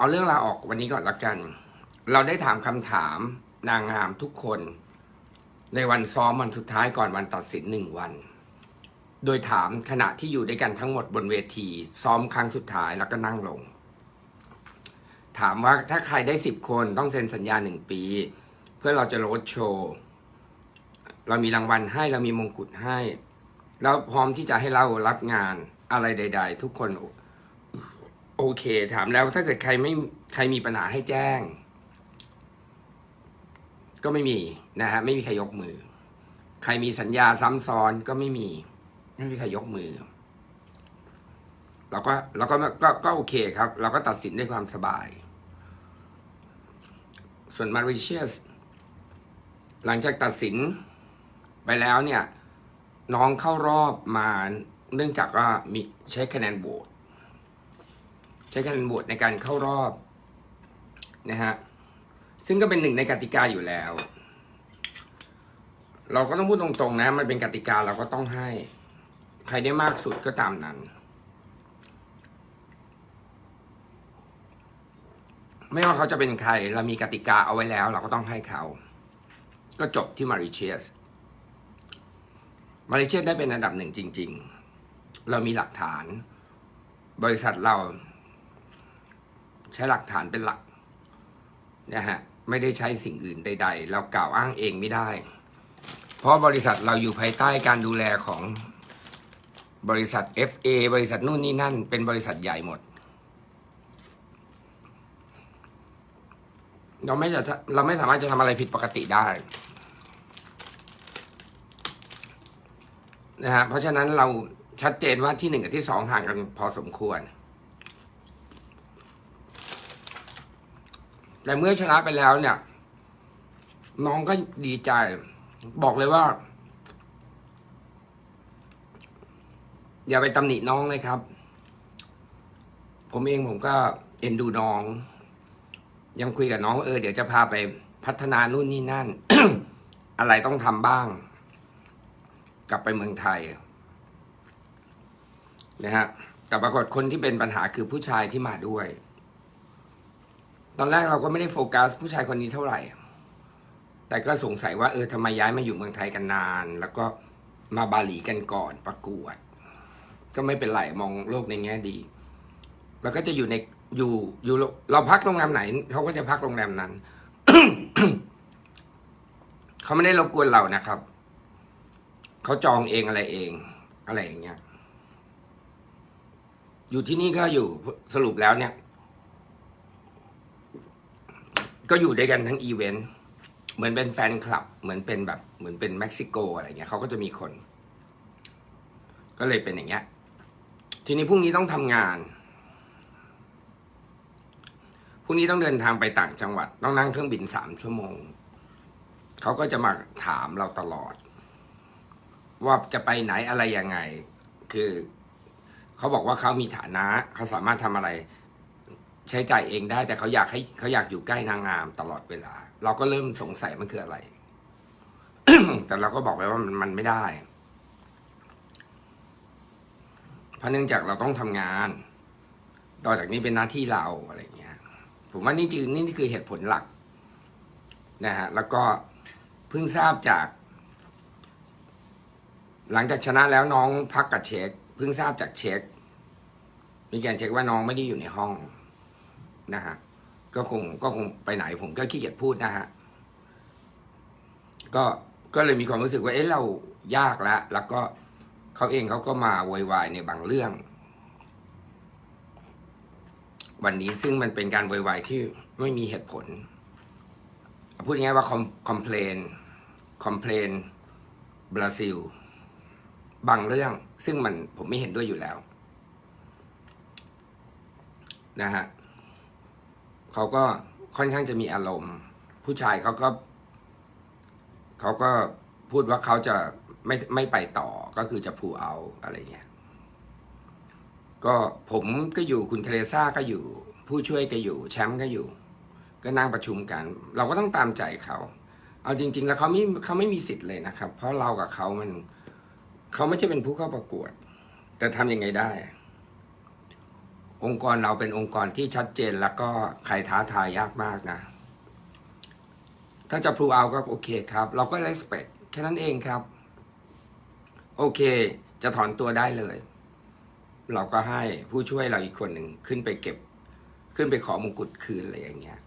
เอาเรื่องลาออกวันนี้ก่อนละกัน เราได้ถามคำถามนางงามทุกคน ในวันซ้อมวันสุดท้ายก่อนวันตัดสินหนึ่งวัน โดยถามขณะที่อยู่ด้วยกันทั้งหมดบนเวที ซ้อมครั้งสุดท้ายแล้วก็นั่งลง ถามว่าถ้าใครได้สิบคนต้องเซ็นสัญญาหนึ่งปี เพื่อเราจะโรดโชว์ เรามีรางวัลให้เรามีมงกุฎให้ แล้วพร้อมที่จะให้เรารับงานอะไรใด ๆ ทุกคน โอเค ถามแล้วถ้าเกิดใครไม่ใครมีปัญหาให้แจ้ง ก็ไม่มีนะฮะไม่มีใครยกมือ ใครมีสัญญาซ้ำซ้อนก็ไม่มี ไม่มีใครยกมือเราก็เราก็ก็ก็โอเคครับ เราก็ตัดสินด้วยความสบาย ส่วนมาริเชียสหลังจากตัดสินไปแล้วเนี่ย น้องเข้ารอบมาเนื่องจากว่ามีใช้คะแนนโหวต ใช้คะแนนโหวตในการเข้ารอบนะฮะซึ่งก็เป็นหนึ่งในกติกาอยู่แล้ว เราก็ต้องพูดตรงๆนะ มันเป็นกติกาเราก็ต้องให้ ใครได้มากสุดก็ตามนั้น ไม่ว่าเขาจะเป็นใคร เรามีกติกาเอาไว้แล้ว เราก็ต้องให้เขา ก็จบที่มาริเชียสมาเลเซียได้เป็นอันดับหนึ่งจริง ๆ เรามีหลักฐาน บริษัทเรา ใช้หลักฐานเป็นหลักนะฮะไม่ได้ใช้สิ่งอื่นใด ๆ เรากล่าวอ้างเองไม่ได้ เพราะบริษัทเราอยู่ภายใต้การดูแลของบริษัท FA บริษัทนู่นนี่นั่น เป็นบริษัทใหญ่หมด เราไม่จะเราไม่สามารถจะทำอะไรผิดปกติได้นะฮะเพราะฉะนั้นเราชัดเจนว่าที่หนึ่งกับที่สองห่างกันพอสมควร แต่เมื่อชนะไปแล้วเนี่ย น้องก็ดีใจ บอกเลยว่า อย่าไปตำหนิน้องเลยครับ ผมเองผมก็เอ็นดูน้อง ยังคุยกับน้องเออเดี๋ยวจะพาไปพัฒนานู่นนี่นั่น อะไรต้องทำบ้าง กลับไปเมืองไทยนะฮะแต่ปรากฏคนที่เป็นปัญหาคือผู้ชายที่มาด้วย ตอนแรกเราก็ไม่ได้โฟกัสผู้ชายคนนี้เท่าไหร่ แต่ก็สงสัยว่าเออทำไมย้ายมาอยู่เมืองไทยกันนาน แล้วก็มาบาหลีกันก่อนประกวด ก็ไม่เป็นไรมองโลกในแง่ดี แล้วก็จะอยู่ในอยู่อยู่เราพักโรงแรมไหนเขาก็จะพักโรงแรมนั้นเขาไม่ได้รบกวนเรานะครับเขาจองเองอะไรเอง อะไรอย่างเงี้ย อยู่ที่นี่ก็อยู่สรุปแล้วเนี่ย ก็อยู่ด้วยกันทั้งอีเวนต์เหมือนเป็นแฟนคลับ เหมือนเป็นแบบเหมือนเป็นเม็กซิโกอะไรเงี้ยเขาก็จะมีคน ก็เลยเป็นอย่างเงี้ย ทีนี้พรุ่งนี้ต้องทำงานพรุ่งนี้ต้องเดินทางไปต่างจังหวัด ต้องนั่งเครื่องบินสามชั่วโมงเขาก็จะมาถามเราตลอด ว่าจะไปไหนอะไรยังไง คือเขาบอกว่าเขามีฐานะเขาสามารถทำอะไร ใช้จ่ายเองได้ แต่เขาอยากให้เขาอยากอยู่ใกล้นางงามตลอดเวลา เราก็เริ่มสงสัยมันคืออะไร แต่เราก็บอกไปว่ามันมันไม่ได้เพราะเนื่องจากเราต้องทำงาน ต่อจากนี้เป็นหน้าที่เราอะไรอย่างเงี้ย ผมว่านี่คือนี่คือเหตุผลหลักนะฮะแล้วก็เพิ่งทราบจาก หลังจากชนะแล้วน้องพักกับเช็คเพิ่งทราบจากเช็คมีการเช็คว่าน้องไม่ได้อยู่ในห้อง นะฮะก็คงก็คงไปไหนผมก็ขี้เกียจพูดนะฮะก็ก็เลยมีความรู้สึกว่าเอ๊ะเรายากล้วแล้วก็เขาเองเขาก็มาโวยวายในบางเรื่อง วันนี้ซึ่งมันเป็นการโวยวายที่ไม่มีเหตุผลพูดง่ายว่าคอมเพลนคอมเพลนบราซิล บางเรื่องซึ่งมันผมไม่เห็นด้วยอยู่แล้ว นะฮะ เขาก็ค่อนข้างจะมีอารมณ์ ผู้ชายเขาก็ เขาก็พูดว่าเขาจะไม่ไม่ไปต่อก็คือจะพูเอาอะไรเงี้ยก็ผมก็อยู่คุณเทเรซ่าก็อยู่ ผู้ช่วยก็อยู่ แชมป์ก็อยู่ ก็นั่งประชุมกัน เราก็ต้องตามใจเขา เอาจริง ๆ แล้วเขาไม่เขาไม่มีสิทธิ์เลยนะครับ เพราะเรากับเขามันเขาไม่ใช่เป็นผู้เข้าประกวด แต่ทำยังไงได้ องค์กรเราเป็นองค์กรที่ชัดเจนแล้วก็ใครท้าทายยากมากนะ ถ้าจะพูเอาก็โอเคครับ เราก็ respect แค่นั้นเองครับ โอเค จะถอนตัวได้เลย เราก็ให้ผู้ช่วยเราอีกคนหนึ่งขึ้นไปเก็บ ขึ้นไปขอมงกุฎคืนอะไรอย่างเงี้ย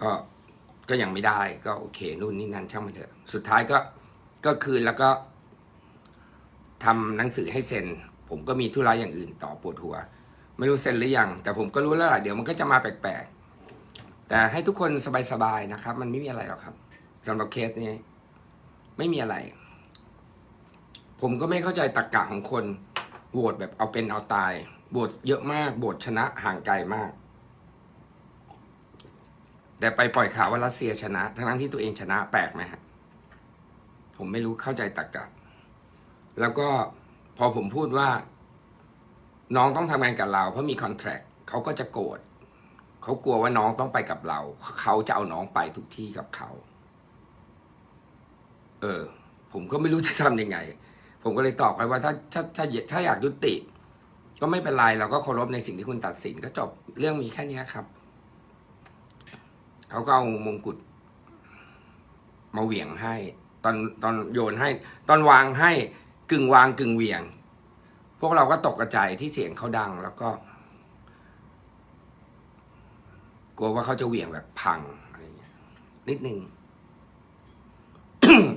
ก็ก็ยังไม่ได้ก็โอเค นู่นนี่นั่นช่างมันเถอะ สุดท้ายก็ก็คืนแล้วก็ ทำหนังสือให้เซ็น ผมก็มีธุระอย่างอื่นต่อปวดหัว ไม่รู้เซ็นหรือยัง แต่ผมก็รู้แล้วล่ะเดี๋ยวมันก็จะมาแปลกๆ แต่ให้ทุกคนสบายๆนะครับ มันไม่มีอะไรหรอกครับสำหรับเคสนี้ไม่มีอะไร ผมก็ไม่เข้าใจตรกกะของคนโหวตแบบเอาเป็นเอาตายโหวตเยอะมากโหวตชนะห่างไกลมาก แต่ไปปล่อยข่าวว่ารัสเซียชนะ ทั้งที่ตัวเองชนะแปลกไหมฮะผมไม่รู้เข้าใจตรรกะ แล้วก็พอผมพูดว่า น้องต้องทำงานกับเรา เพราะมีคอนแทรคเขาก็จะโกรธเขากลัวว่าน้องต้องไปกับเรา เขาจะเอาน้องไปทุกที่กับเขา เออ ผมก็ไม่รู้จะทำยังไง ผมก็เลยตอบไปว่าถ้าถ้าถ้าถ้าอยากยุติ ก็ไม่เป็นไรเราก็เคารพในสิ่งที่คุณตัดสินก็จบเรื่องมีแค่นี้ครับเขาก็เอามงกุฎมาเหวี่ยงให้ ตอนตอนโยนให้ ตอนวางให้ กึ่งวางกึ่งเหวี่ยง พวกเราก็ตกกระจายที่เสียงเขาดังแล้วก็ กลัวว่าเขาจะเหวี่ยงแบบพังอะไรเงี้ยนิดนึง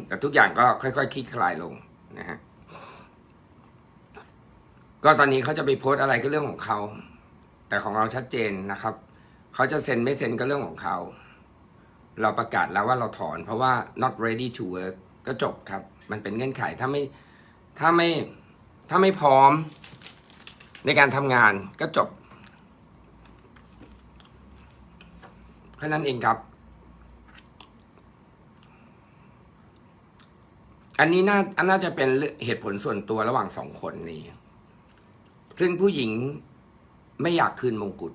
แต่ทุกอย่างก็ค่อยๆคลี่คลายลงนะฮะก็ตอนนี้เขาจะไปโพสอะไรก็เรื่องของเขาแต่ของเราชัดเจนนะครับ เขาจะเซ็นไม่เซ็นก็เรื่องของเขา เราประกาศแล้วว่าเราถอนเพราะว่า not ready to work ก็จบครับ มันเป็นเงื่อนไขถ้าไม่ ถ้าไม่ถ้าไม่พร้อมในการทำงานก็จบแค่นั้นเองครับ อันนี้น่าอันน่าจะเป็นเหตุผลส่วนตัวระหว่างสองคนนี้ ซึ่งผู้หญิงไม่อยากคืนมงกุฎ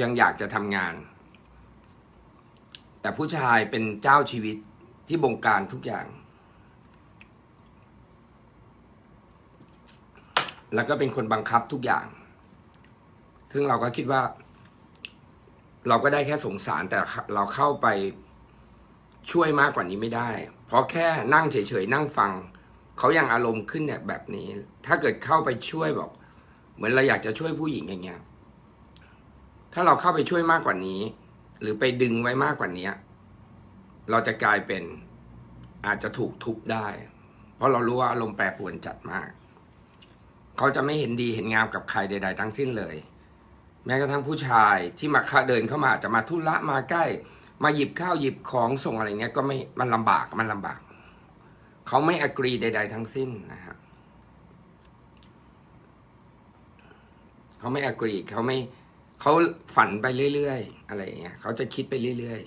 ยังอยากจะทำงาน แต่ผู้ชายเป็นเจ้าชีวิตที่บงการทุกอย่าง แล้วก็เป็นคนบังคับทุกอย่าง ซึ่งเราก็คิดว่า เราก็ได้แค่สงสารแต่เราเข้าไปช่วยมากกว่านี้ไม่ได้ เพราะแค่นั่งเฉยๆนั่งฟัง เขายังอารมณ์ขึ้นเนี่ยแบบนี้ ถ้าเกิดเข้าไปช่วยบอก เหมือนเราอยากจะช่วยผู้หญิงอย่างเงี้ย ถ้าเราเข้าไปช่วยมากกว่านี้ หรือไปดึงไว้มากกว่านี้ เราจะกลายเป็นอาจจะถูกทุบได้ เพราะเรารู้ว่าอารมณ์แปรปรวนจัดมาก เขาจะไม่เห็นดีเห็นงามกับใครใด ๆ ทั้งสิ้นเลย แม้กระทั่งผู้ชายที่มาเดินเข้ามาจะมาทุระมาใกล้ มาหยิบข้าวหยิบของส่งอะไรเงี้ยก็ไม่มันลำบากมันลำบาก เขาไม่อกรีใด ๆ ทั้งสิ้นนะฮะเขาไม่อกรีเขาไม่เขาฝันไปเรื่อยๆ อะไรอย่างเงี้ยเขาจะคิดไปเรื่อย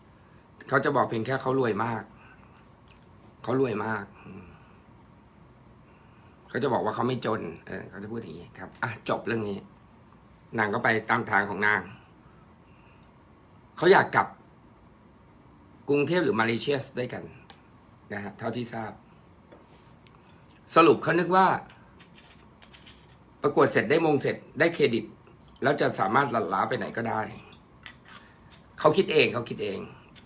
ๆ เขาจะบอกเพียงแค่เขารวยมาก เขารวยมากอื เขาจะบอกว่าเขาไม่จน เออเขาจะพูดอย่างนี้ครับ อะจบเรื่องนี้ นางก็ไปตามทางของนาง เขาอยากกลับ กรุงเทพหรือมาเลเซียสด้วยกันนะฮะเท่าที่ทราบ สรุปเขานึกว่า ประกวดเสร็จได้มงเสร็จได้เครดิต แล้วจะสามารถหลั่นล้าไปไหนก็ได้ เขาคิดเองเขาคิดเอง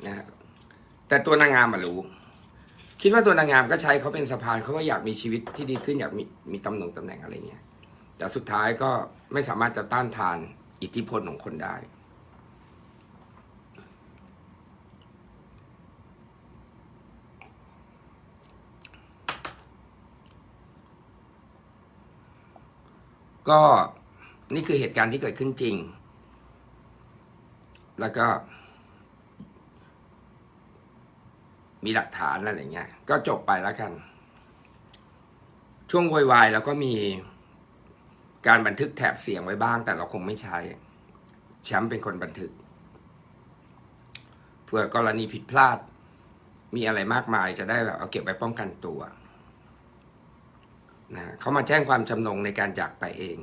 นะฮะแต่ตัวนางงามมารู้ คิดว่าตัวนางงามก็ใช้เขาเป็นสะพานเขาก็อยากมีชีวิตที่ดีขึ้นอยากมีมีตำแหน่งตำแหน่งอะไรเงี้ยแต่สุดท้ายก็ไม่สามารถจะต้านทานอิทธิพลของคนได้ ก็นี่คือเหตุการณ์ที่เกิดขึ้นจริง แล้วก็ มีหลักฐานอะไรเงี้ย ก็จบไปแล้วกัน ช่วงโวยวายแล้วก็มีการบันทึกแถบเสียงไว้บ้าง แต่เราคงไม่ใช้ แชมป์เป็นคนบันทึก เพื่อกรณีผิดพลาด มีอะไรมากมายจะได้แบบเอาเก็บไว้ป้องกันตัวนะเขามาแจ้งความจำนงในการจากไปเอง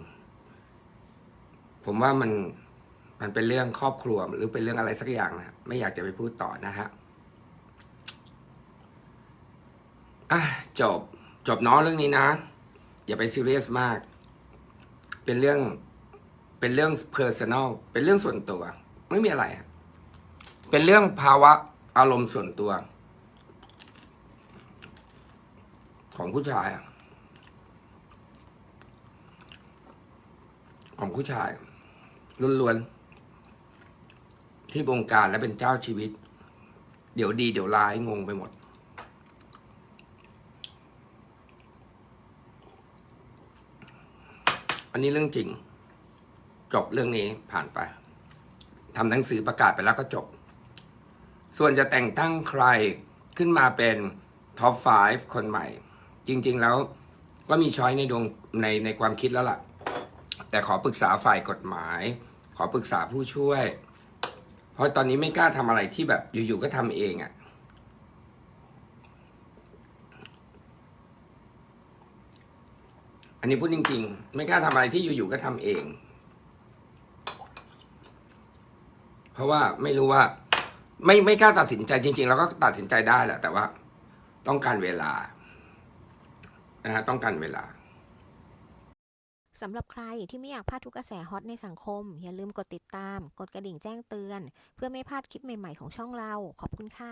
ผมว่ามันมันเป็นเรื่องครอบครัวหรือเป็นเรื่องอะไรสักอย่างนะไม่อยากจะไปพูดต่อนะฮะ อะจบจบน้องเรื่องนี้นะ อย่าไปซีเรียสมาก เป็นเรื่องเป็นเรื่อง personal เป็นเรื่องส่วนตัว ไม่มีอะไร เป็นเรื่องภาวะอารมณ์ส่วนตัว ของผู้ชายของผู้ชายล้วนๆที่บงการและเป็นเจ้าชีวิต เดี๋ยวดีเดี๋ยวร้ายงงไปหมด อันนี้เรื่องจริง จบเรื่องนี้ผ่านไปทำหนังสือประกาศไปแล้วก็จบ ส่วนจะแต่งตั้งใครขึ้นมาเป็นท็อป 5 คนใหม่ จริง ๆ แล้วก็มีช้อยในดวงในในความคิดแล้วล่ะ แต่ขอปรึกษาฝ่ายกฎหมาย ขอปรึกษาผู้ช่วย เพราะตอนนี้ไม่กล้าทำอะไรที่แบบอยู่ๆก็ทำเองอะ่ะ อันนี้พูดจริง ๆ ไม่กล้าทำอะไรที่อยู่ๆก็ทำเอง เพราะว่าไม่รู้ว่า ไม่ไม่กล้าตัดสินใจจริงๆแล้วก็ตัดสินใจได้แหละแต่ว่า ต้องการเวลานะฮะต้องการเวลาสำหรับใครที่ไม่อยากพลาดทุกกระแสฮอตในสังคม อย่าลืมกดติดตาม กดกระดิ่งแจ้งเตือน เพื่อไม่พลาดคลิปใหม่ๆของช่องเรา ขอบคุณค่ะ